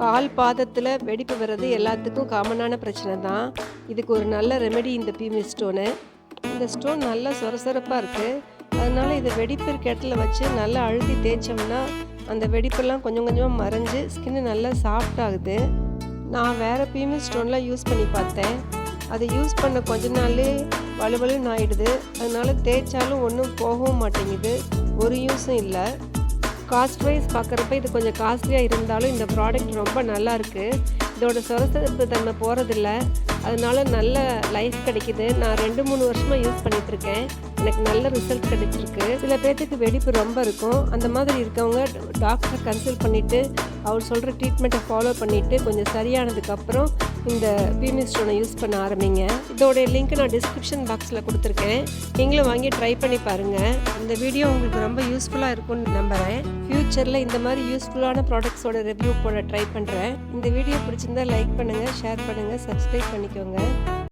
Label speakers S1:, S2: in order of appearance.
S1: கால் பாதத்தில் வெடிப்பு வர்றது எல்லாத்துக்கும் காமனான பிரச்சனை தான். இதுக்கு ஒரு நல்ல ரெமெடி இந்த பீமி ஸ்டோனு இந்த ஸ்டோன் நல்லா சொரசொரப்பாக இருக்குது அதனால் இதை வெடிப்பு இருக்க இடத்துல வச்சு நல்லா அழுத்தி தேய்ச்சோம்னா அந்த வெடிப்பெல்லாம் கொஞ்சம் கொஞ்சமாக மறைஞ்சு ஸ்கின்னு நல்லா சாஃப்ட் ஆகுது. நான் வேறு பீமி ஸ்டோன்லாம் யூஸ் பண்ணி பார்த்தேன். அதை யூஸ் பண்ண கொஞ்ச நாள் வலுவலுன்னு ஆயிடுது. அதனால் தேய்ச்சாலும் ஒன்றும் போகவும் மாட்டேங்குது. ஒரு யூஸும் இல்லை. காஸ்ட் வைஸ் பார்க்குறப்ப இது கொஞ்சம் காஸ்ட்லியாக இருந்தாலும் இந்த ப்ராடக்ட் ரொம்ப நல்லா இருக்குது இதோட சொரசரப்பு தன்மை போகிறதில்ல அதனால நல்ல லைஃப் கிடைக்கிது. நான் ரெண்டு மூணு வருஷமாக யூஸ் பண்ணிகிட்ருக்கேன் எனக்கு நல்ல ரிசல்ட் கிடைச்சிருக்கு. சில பேர்த்துக்கு வெடிப்பு ரொம்ப இருக்கும். அந்த மாதிரி இருக்கவங்க டாக்டரை கன்சல்ட் பண்ணிவிட்டு அவர் சொல்கிற ட்ரீட்மெண்ட்டை ஃபாலோ பண்ணிவிட்டு கொஞ்சம் சரியானதுக்கப்புறம் இந்த பீமி ஸ்டோனை யூஸ் பண்ண ஆரம்பிங்க. இதோடைய லிங்க் நான் டிஸ்கிரிப்ஷன் பாக்ஸில் கொடுத்துருக்கேன். நீங்களும் வாங்கி ட்ரை பண்ணி பாருங்கள் இந்த வீடியோ உங்களுக்கு ரொம்ப யூஸ்ஃபுல்லாக இருக்கும்னு நம்புகிறேன் ஃப்யூச்சரில் இந்த மாதிரி யூஸ்ஃபுல்லான ப்ராடக்ட்ஸோட ரிவ்யூ போட ட்ரை பண்ணுறேன் இந்த வீடியோ பிடிச்சிருந்தா லைக் பண்ணுங்கள் ஷேர் பண்ணுங்கள் சப்ஸ்கிரைப் பண்ணிக்கோங்க.